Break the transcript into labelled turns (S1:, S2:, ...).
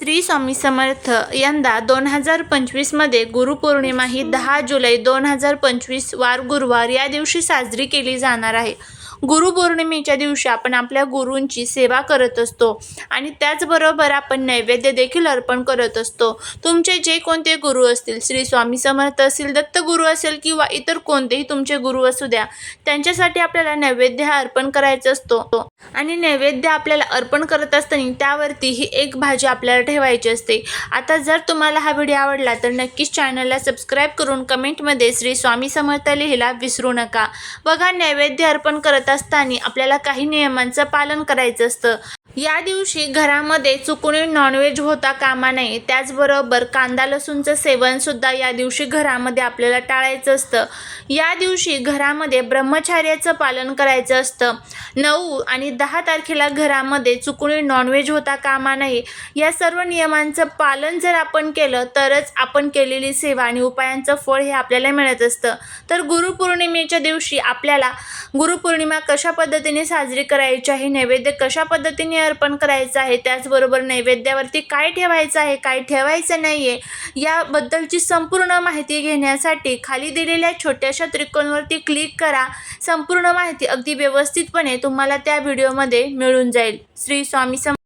S1: श्री स्वामी समर्थ यंदा दोन हजार पंचवीसमध्ये गुरुपौर्णिमा ही दहा जुलै दोन हजार पंचवीस वार गुरुवार या दिवशी साजरी केली जाणार आहे. गुरुपौर्णिमेच्या दिवशी आपण आपल्या गुरूंची सेवा करत असतो आणि त्याचबरोबर आपण नैवेद्य देखील अर्पण करत असतो. तुमचे जे कोणते गुरु असतील श्री स्वामी समर्थ असतील दत्तगुरू असेल किंवा इतर कोणतेही तुमचे गुरु असू द्या त्यांच्यासाठी आपल्याला नैवेद्य हा अर्पण करायचा असतो. आणि नैवेद्य आपल्याला अर्पण करत असताना त्यावरती ही एक भाजी आपल्याला ठेवायची असते. आता जर तुम्हाला हा व्हिडिओ आवडला तर नक्कीच चॅनलला सबस्क्राईब करून कमेंटमध्ये श्री स्वामी समर्थ लिहिला विसरू नका. बघा नैवेद्य अर्पण करत करत असताना आपल्याला काही नियमांचं पालन करायचं असतं. या दिवशी घरामध्ये चुकूनही नॉनव्हेज होता कामा नये. त्याचबरोबर कांदा लसूणचं सेवनसुद्धा या दिवशी घरामध्ये आपल्याला टाळायचं असतं. या दिवशी घरामध्ये ब्रह्मचार्याचं पालन करायचं असतं. नऊ आणि दहा तारखेला घरामध्ये चुकूनही नॉनव्हेज होता कामा नये. या सर्व नियमांचं पालन जर आपण केलं तरच आपण केलेली सेवा आणि उपायांचं फळ हे आपल्याला मिळत असतं. तर गुरुपौर्णिमेच्या दिवशी आपल्याला गुरुपौर्णिमा कशा पद्धतीने साजरी करायची आहे नैवेद्य कशा पद्धतीने अर्पण करायचं आहे त्याचबरोबर नैवेद्यावरती काय ठेवायचं आहे काय ठेवायचं नाही आहे याबद्दलची संपूर्ण माहिती घेण्यासाठी खाली दिलेल्या छोट्याशा त्रिकोणवरती क्लिक करा. संपूर्ण माहिती अगदी व्यवस्थितपणे तुम्हाला त्या व्हिडिओमध्ये मिळून जाईल. श्री स्वामी सम